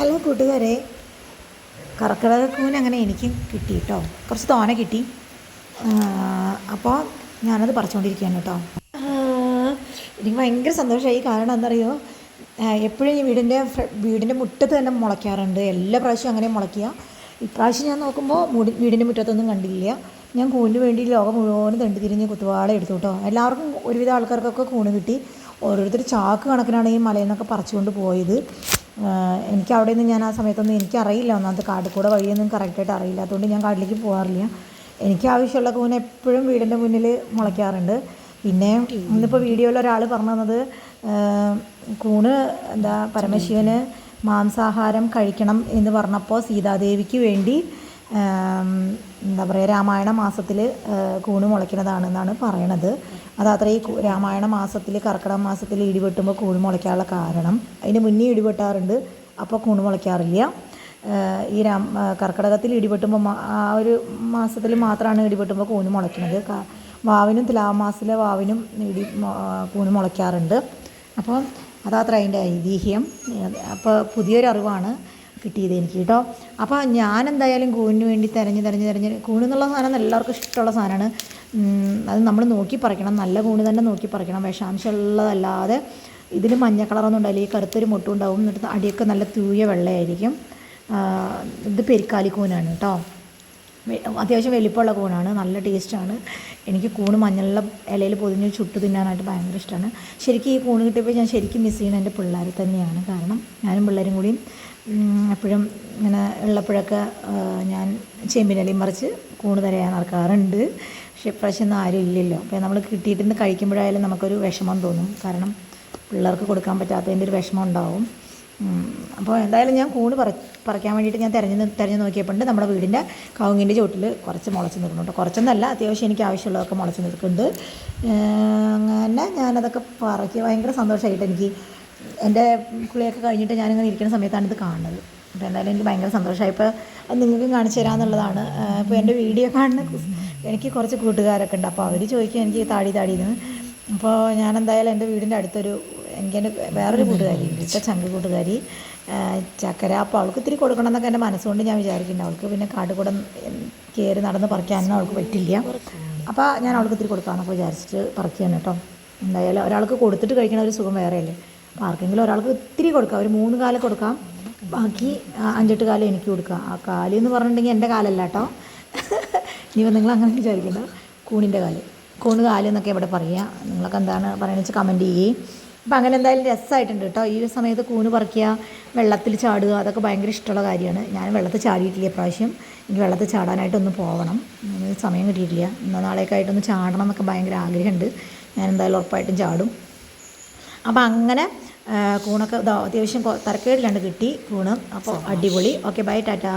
Hello കൂട്ടുകാരെ. കർക്കിടക അങ്ങനെ എനിക്കും കിട്ടി കേട്ടോ കുറച്ച് തോനെ കിട്ടി. അപ്പോൾ ഞാനത് പറിച്ചുകൊണ്ടിരിക്കുകയാണ് കേട്ടോ എനിക്ക് ഭയങ്കര സന്തോഷമായി കാരണം എന്താണെന്നറിയോ എപ്പോഴും ഈ വീടിന്റെ വീടിന്റെ മുറ്റത്ത് തന്നെ മുളയ്ക്കാറുണ്ട്. എല്ലാ പ്രാവശ്യവും അങ്ങനെ മുളയ്ക്കുക. ഇപ്രാവശ്യം ഞാൻ നോക്കുമ്പോൾ മുടി വീടിന്റെ മുറ്റത്തൊന്നും കണ്ടില്ല. ഞാൻ കൂണിന് വേണ്ടി ലോകം മുഴുവനും തണ്ടി തിരിഞ്ഞ് കുത്തുവാളെ എടുത്തു കേട്ടോ എല്ലാവർക്കും ഒരുവിധ ആൾക്കാർക്കൊക്കെ കൂണ് കിട്ടി. ഓരോരുത്തർ ചാക്ക് കണക്കിനാണ് ഈ മലയിൽ നിന്നൊക്കെ പറിച്ചുകൊണ്ട് പോയത്. എനിക്ക് അവിടെ നിന്ന് ഞാൻ ആ സമയത്തൊന്നും എനിക്കറിയില്ല. ഒന്നാമത്തെ കാട്ടിക്കൂടെ വഴിയൊന്നും കറക്റ്റായിട്ട് അറിയില്ല. അതുകൊണ്ട് ഞാൻ കാട്ടിലേക്ക് പോകാറില്ല എനിക്ക് ആവശ്യമുള്ള കൂന എപ്പോഴും വീടിന്റെ മുന്നിൽ മുളയ്ക്കാറുണ്ട്. പിന്നെ ഇന്നിപ്പോൾ വീഡിയോയിൽ ഒരാൾ പറഞ്ഞു തന്നത് കൂണ് എന്താ പരമശിവന് മാംസാഹാരം കഴിക്കണം എന്ന് പറഞ്ഞപ്പോൾ സീതാദേവിക്ക് വേണ്ടി എന്താ പറയുക രാമായണ മാസത്തിൽ കൂണ് മുളയ്ക്കുന്നതാണെന്നാണ് പറയണത്. അതത്ര ഈ രാമായണ മാസത്തിൽ കർക്കിടക മാസത്തിൽ ഇടിവെട്ടുമ്പോൾ കൂണ് മുളയ്ക്കാനുള്ള കാരണം. അതിന് മുന്നേ ഇടിവെട്ടാറുണ്ട് അപ്പോൾ കൂണ് മുളയ്ക്കാറില്ല. ഈ രാം കർക്കിടകത്തിൽ ഇടിവെട്ടുമ്പോൾ ആ ഒരു മാസത്തിൽ മാത്രമാണ് ഇടിവെട്ടുമ്പോൾ കൂണ് മുളയ്ക്കുന്നത്. വാവിനും തുലാമാസത്തിലെ വാവിനും ഇടി കൂണ് മുളയ്ക്കാറുണ്ട്. അപ്പോൾ അതാത്ര അതിന്റെ ഐതിഹ്യം. അപ്പോൾ പുതിയൊരു അറിവാണ് കിട്ടിയത് എനിക്ക് കേട്ടോ. അപ്പോൾ ഞാൻ എന്തായാലും കൂണിന് വേണ്ടി തിരഞ്ഞ് തിരഞ്ഞ് തിരഞ്ഞ് കൂണെന്നുള്ള സാധനം എല്ലാവർക്കും ഇഷ്ടമുള്ള സാധനമാണ്. അത് നമ്മൾ നോക്കി പറിക്കണം. നല്ല കൂണ് തന്നെ നോക്കി പറിക്കണം. വിഷാംശമുള്ളതല്ലാതെ ഇതിൽ മഞ്ഞ കളറൊന്നും ഉണ്ടാവില്ല. ഈ കറുത്തൊരു മുട്ടും ഉണ്ടാവും. എന്നിട്ട് അടിയൊക്കെ നല്ല തൂയ വെള്ളയായിരിക്കും. ഇത് പെരിക്കാലി കൂനാണ് കേട്ടോ. അത്യാവശ്യം വലിപ്പമുള്ള കൂണാണ്. നല്ല ടേസ്റ്റാണ്. എനിക്ക് കൂണ് മഞ്ഞളിലെ ഇലയിൽ പൊതിഞ്ഞ് ചുട്ട് തിന്നാനായിട്ട് ഭയങ്കര ഇഷ്ടമാണ് ശരിക്കും ഈ കൂണ് കിട്ടിയപ്പോൾ ഞാൻ ശരിക്കും മിസ് ചെയ്യുന്നത് എന്റെ പിള്ളേർ തന്നെയാണ്. കാരണം ഞാനും പിള്ളേരും കൂടിയും എപ്പോഴും ഇങ്ങനെ ഉള്ളപ്പോഴൊക്കെ ഞാൻ ചെമ്പിനലി മറിച്ച് കൂണ് തരയാൻ നടക്കാറുണ്ട്. പക്ഷേ ഇപ്രാവശ്യം ആരും ഇല്ലല്ലോ. അപ്പോൾ നമ്മൾ കിട്ടിയിട്ടിന്ന് കഴിക്കുമ്പോഴായാലും നമുക്കൊരു വിഷമം തോന്നും. കാരണം പിള്ളേർക്ക് കൊടുക്കാൻ പറ്റാത്തതിന്റെ ഒരു വിഷമം ഉണ്ടാവും. അപ്പോൾ എന്തായാലും ഞാൻ കൂണ് പറ പറിക്കാൻ വേണ്ടിയിട്ട് ഞാൻ തിരഞ്ഞ് തിരഞ്ഞു നോക്കിയപ്പോൾ നമ്മുടെ വീടിന്റെ കവുങ്ങിന്റെ ചോട്ടിൽ കുറച്ച് മുളച്ച് നിൽക്കുന്നുണ്ട് കുറച്ചൊന്നല്ല അത്യാവശ്യം എനിക്ക് ആവശ്യമുള്ളതൊക്കെ മുളച്ച് നിൽക്കുന്നുണ്ട് അങ്ങനെ ഞാനതൊക്കെ പറക്കി ഭയങ്കര സന്തോഷമായിട്ട് എനിക്ക് എന്റെ കുളിയൊക്കെ കഴിഞ്ഞിട്ട് ഞാനിങ്ങനെ ഇരിക്കുന്ന സമയത്താണ് ഇത് കാണുന്നത്. അപ്പോൾ എന്തായാലും എനിക്ക് ഭയങ്കര സന്തോഷമായി. ഇപ്പോൾ അത് നിങ്ങൾക്കും കാണിച്ചു തരാമെന്നുള്ളതാണ്. ഇപ്പോൾ എന്റെ വീഡിയോ കാണുന്ന എനിക്ക് കുറച്ച് കൂട്ടുകാരൊക്കെ ഉണ്ട്. അപ്പോൾ അവർ ചോദിക്കും എനിക്ക് താടി താടി എന്ന്. അപ്പോൾ ഞാൻ എന്തായാലും എന്റെ വീടിന്റെ അടുത്തൊരു എനിക്ക് എന്റെ വേറൊരു കൂട്ടുകാരി ഉണ്ട്. ചങ്ക് കൂട്ടുകാരി ചക്കര. അപ്പോൾ അവൾക്ക് ഇത്തിരി കൊടുക്കണം എന്നൊക്കെ എന്റെ മനസ്സുകൊണ്ട് ഞാൻ വിചാരിക്കുന്നുണ്ട്. അവൾക്ക് പിന്നെ കാട്ടുകൂടം കൂടെ കയറി നടന്ന് പറിക്കാനൊന്നും അവൾക്ക് പറ്റില്ല. അപ്പോൾ ഞാൻ അവൾക്ക് ഇത്തിരി കൊടുക്കാമെന്നൊക്കെ വിചാരിച്ചിട്ട് പറിക്കുകയാണ് കേട്ടോ. എന്തായാലും ഒരാൾക്ക് കൊടുത്തിട്ട് കഴിക്കണ ഒരു സുഖം വേറെയല്ലേ. അപ്പോൾ ആർക്കെങ്കിലും ഒരാൾക്ക് ഇത്തിരി കൊടുക്കാം. ഒരു മൂന്ന് കാലം കൊടുക്കാം. ബാക്കി അഞ്ചെട്ട് കാലം എനിക്ക് കൊടുക്കാം. ആ കാൽ എന്ന് പറഞ്ഞിട്ടുണ്ടെങ്കിൽ എന്റെ കാലല്ല കേട്ടോ. ഇനിയിപ്പോൾ നിങ്ങൾ അങ്ങനെ വിചാരിക്കണ്ട. കൂണിന്റെ കാൽ. കൂണ് കാൽ എന്നൊക്കെ ഇവിടെ പറയുക നിങ്ങളൊക്കെ എന്താണ് പറയുന്നത് വെച്ചാൽ കമന്റ് ചെയ്യേ. അപ്പം അങ്ങനെ എന്തായാലും രസമായിട്ടുണ്ട് കേട്ടോ. ഈ ഒരു സമയത്ത് കൂണ് പറിക്കുക വെള്ളത്തിൽ ചാടുക അതൊക്കെ ഭയങ്കര ഇഷ്ടമുള്ള കാര്യമാണ്. ഞാൻ വെള്ളത്തിൽ ചാടിയിട്ടില്ല പ്രാവശ്യം എനിക്ക് വെള്ളത്തിൽ ചാടാനായിട്ടൊന്ന് പോകണം സമയം കിട്ടിയിട്ടില്ല. ഇന്നോ ചാടണം എന്നൊക്കെ ഭയങ്കര ആഗ്രഹമുണ്ട്. ഞാൻ എന്തായാലും ഉറപ്പായിട്ടും ചാടും. അപ്പോൾ അങ്ങനെ കൂണൊക്കെ അത്യാവശ്യം കൊ- കിട്ടി കൂണ്. അപ്പോൾ അടിപൊളി. Okay bye tata.